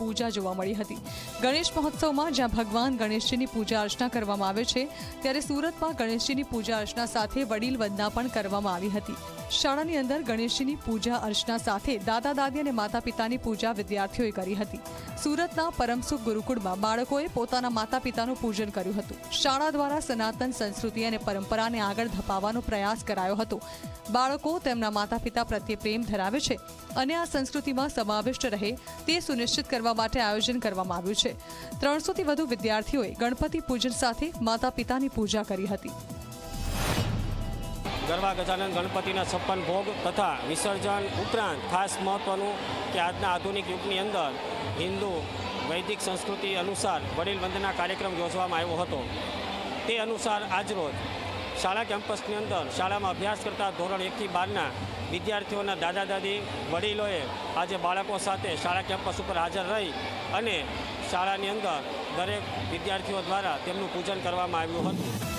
પૂજા જોવા મળી હતી. ગણેશ મહોત્સવમાં જ્યાં ભગવાન ગણેશજીની પૂજા અર્ચના કરવામાં આવે છે, ત્યારે સુરતમાં ગણેશજીની પૂજા અર્ચના સાથે વડીલ વંદના પણ કરવામાં આવી હતી. શાળાની અંદર ગણેશજીની પૂજા અર્ચના સાથે દાદા દાદી અને માતા પિતાની પૂજા વિદ્યાર્થીઓએ કરી હતી. સુરતના પરમસુખ ગુરુકુળમાં બાળકોએ પોતાના માતા પિતાનું પૂજન કર્યું હતું. શાળા દ્વારા સનાતન સંસ્કૃતિ અને પરંપરાને આગળ ધપાવવાનો પ્રયાસ કરાયો હતો. બાળકો તેમના માતા પિતા પ્રત્યે પ્રેમ ધરાવે છે અને આ સંસ્કૃતિમાં સમાવિષ્ટ રહે તે સુનિશ્ચિત કરવા માટે આયોજન કરવામાં આવ્યું છે. ત્રણસોથી વધુ વિદ્યાર્થીઓએ ગણપતિ પૂજન સાથે માતા પિતાની પૂજા કરી હતી. ગરબા ગજાનંદ ગણપતિના છપ્પન ભોગ તથા વિસર્જન ઉપરાંત ખાસ મહત્ત્વનું કે આજના આધુનિક યુગની અંદર હિન્દુ વૈદિક સંસ્કૃતિ અનુસાર વડીલ વંદના કાર્યક્રમ યોજવામાં આવ્યો હતો. તે અનુસાર આજરોજ શાળા કેમ્પસની અંદર શાળામાં અભ્યાસ કરતા ધોરણ એકથી બારના વિદ્યાર્થીઓના દાદા દાદી વડીલોએ આજે બાળકો સાથે શાળા કેમ્પસ ઉપર હાજર રહી અને શાળાની અંદર દરેક વિદ્યાર્થીઓ દ્વારા તેમનું પૂજન કરવામાં આવ્યું હતું.